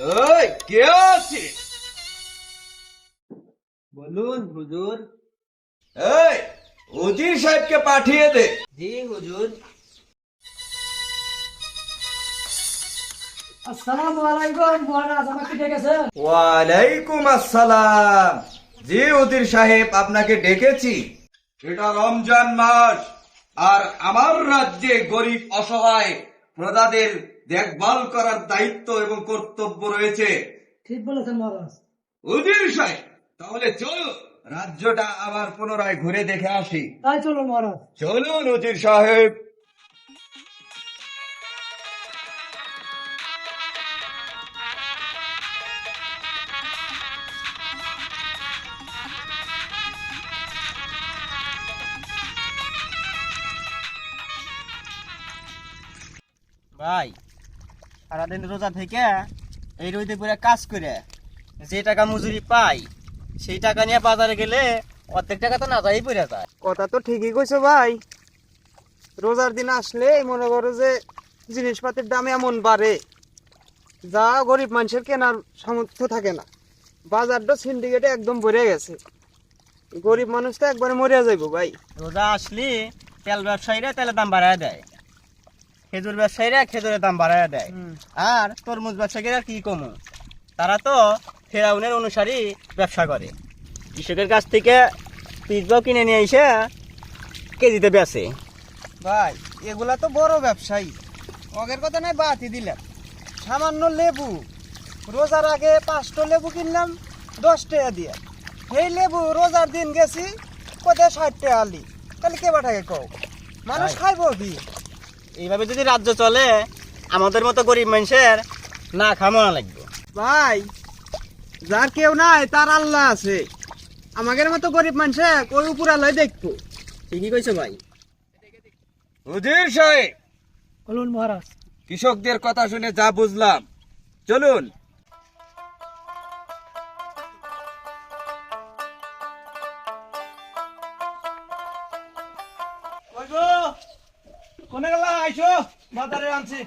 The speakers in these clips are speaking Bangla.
ওই কে আছে বলুন হুজুর। এই উজির সাহেবকে পাঠিয়ে দে। জি হুজুর। আসসালামু আলাইকুম মহারাজ আমাকে ডেকেছেন? ওয়ালাইকুম আসসালাম। জি উজির সাহেব আপনাকে ডেকেছি। এটা রমজান মাস আর আমার রাজ্যে গরিব অসহায় প্রজাদের দেখভাল করার দায়িত্ব এবং কর্তব্য রয়েছে। ঠিক বলেছেন মহারাজ। উজির সাহেব তাহলে চল রাজ্যটা আবার পুনরায় ঘুরে দেখে আসি। তাই চলো মহারাজ। চলুন উজির সাহেব। ভাই সারাদিন রোজা থেকে এই রোদে পুরো কাজ করে যে টাকা মজুরি পাই সেই টাকা নিয়ে বাজারে গেলে অর্ধেক টাকা তো না যাই পড়ে যায়। কথা তো ঠিকই কইছো ভাই। রোজার দিন আসলে মনে করো যে জিনিসপাতির দাম এমন বাড়ে যা গরিব মানুষের কেনার সামর্থ্য থাকে না। বাজারটা সিন্ডিকেটে একদম ভরে গেছে। গরিব মানুষ তো একবারে মরিয়া যাইবো ভাই। রোজা আসলে তেল ব্যবসায়ীরা তেলের দাম বাড়ায় দেয়। খেজুর ব্যবসায়ীরা খেজুরের দাম বাড়ায় দেয়। আর তরমুজ ব্যবসায়ীরা কি কমু? তারা তো ফেরাউনের অনুসারী ব্যবসা করে। কৃষকের কাছ থেকে পিসবাও কিনে নিয়ে এসে কেজিতে বেচে। ভাই এগুলা তো বড় ব্যবসায়ী। অগের কথা নাই বাতি দিলাম। সামান্য লেবু। রোজার আগে পাঁচটা লেবু কিনলাম দশ টাকা দিয়ে। সেই লেবু রোজার দিন গেছি কোথায় ষাট টাকা আলি? তাহলে কে বাটাকে কও? মানুষ। খাইবো কি? এইভাবে যদি রাজ্য চলে আমাদের মতো গরিব মানুষের না খামা লাগবে। ভাই যার কেউ নাই তার আল্লাহ আছে। আমাদের মতো গরিব মানুষে কই উপর আল্লাহ দেখব ঠিকই কইছো ভাই। হুজুর সাহেব বলুন মহারাজ। কৃষকদের কথা শুনে যা বুঝলাম। চলুন আইসো বাজারে আনছি।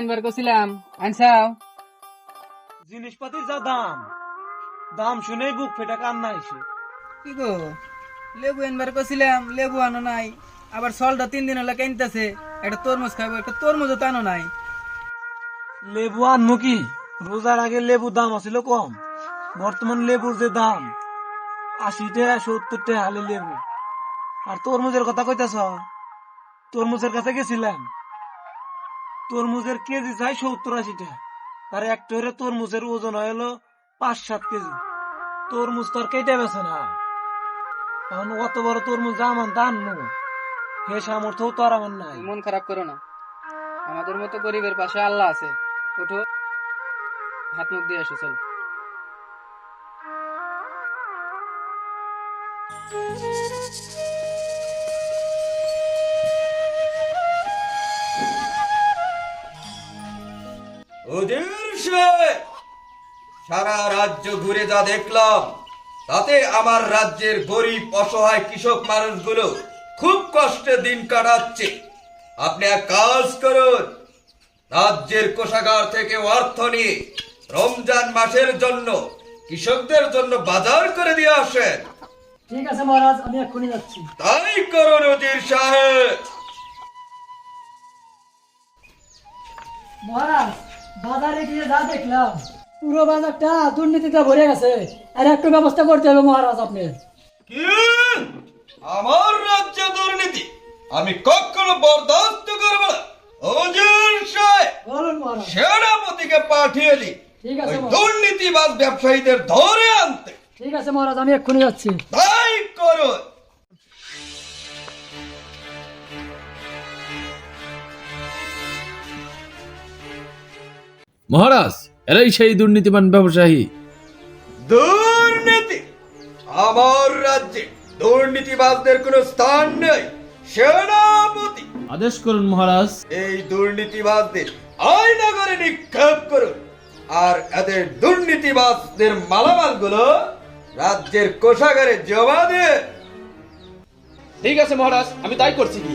আনবার আনসাও জিনিসপাতির যা দাম দাম শুনেই বুক ফেটে কান্না এসে কি গো? লেবু আনবার করছিলাম লেবু আনো নাই। আবার সলটা তিন দিন হলে কিনতেছে একটা তরমুজ খাব একটা তরমুজও তো আনো নাই। লেবু আনব কি? রোজার আগে লেবুর দাম আছিল কম। বর্তমান লেবুর যে দাম আশি টাকা সত্তর টাকা হালে লেবু। আর তরমুজের কথা কইতাছ? তরমুজের কাছে গেছিলাম। তরমুজের কেজি চাই সত্তর আশি টাকা আর একটা হলে তরমুজের ওজন হলো পাঁচ সাত কেজি। তরমুজ তো আর কেটে বেছে না। এখন অত বড় তরমুজ দাম আনতে আনব হে সামর্থ্য তো আর আমার নাই। মন খারাপ করো না। আমাদের মতো গরিবের পাশে আল্লাহ আছে। ওঠো। হাত মুখ দিয়ে এসো চলো। সারা রাজ্য ঘুরে যা দেখলাম তাতে আমার রাজ্যের গরিব অসহায় কৃষক মানুষগুলো খুব কষ্টে দিন কাটাচ্ছে। আপনি এক কাজ করুন। রাজ্যের কোষাগার থেকে অর্থ নিয়ে রমজান মাসের জন্য কৃষকদের জন্য বাজার করে দিয়ে আসেন। ঠিক আছে মহারাজ আমি এক্ষুনি যাচ্ছি। তাই করুন উজির সাহেব। মহারাজ বাজারে গিয়ে যা দেখলাম পুরো বাজারটা দুর্নীতিতে ভরে গেছে। আর একটু ব্যবস্থা করতে হবে মহারাজ আপনি কি? আমার রাজ্যে দুর্নীতি আমি কখনো বরদাস্ত করব না। সাহেব সেনাপতিকে পাঠিয়ে দি ঠিক ওই আছে মহারাজ। দুর্নীতিবাদ ব্যবসায়ীদের ধরে আনতে। ঠিক আছে মহারাজ আমি এক্ষুনি যাচ্ছি। তাই করুন মহারাজ এরাই সেই দুর্নীতিমান ব্যবসায়ী। দুর্নীতি আমার রাজ্যে দুর্নীতিবাদদের কোনো স্থান নেই। সেনাপতি। আদেশ করুন মহারাজ। এই দুর্নীতিবাদদের আয়নাগরে নিক্ষেপ করুন। আর এদের দুর্নীতিবাজদের মালামালগুলো রাজ্যের কোষাগারে জমা দিয়ে ঠিক আছে মহারাজ আমি তাই করছি। কি।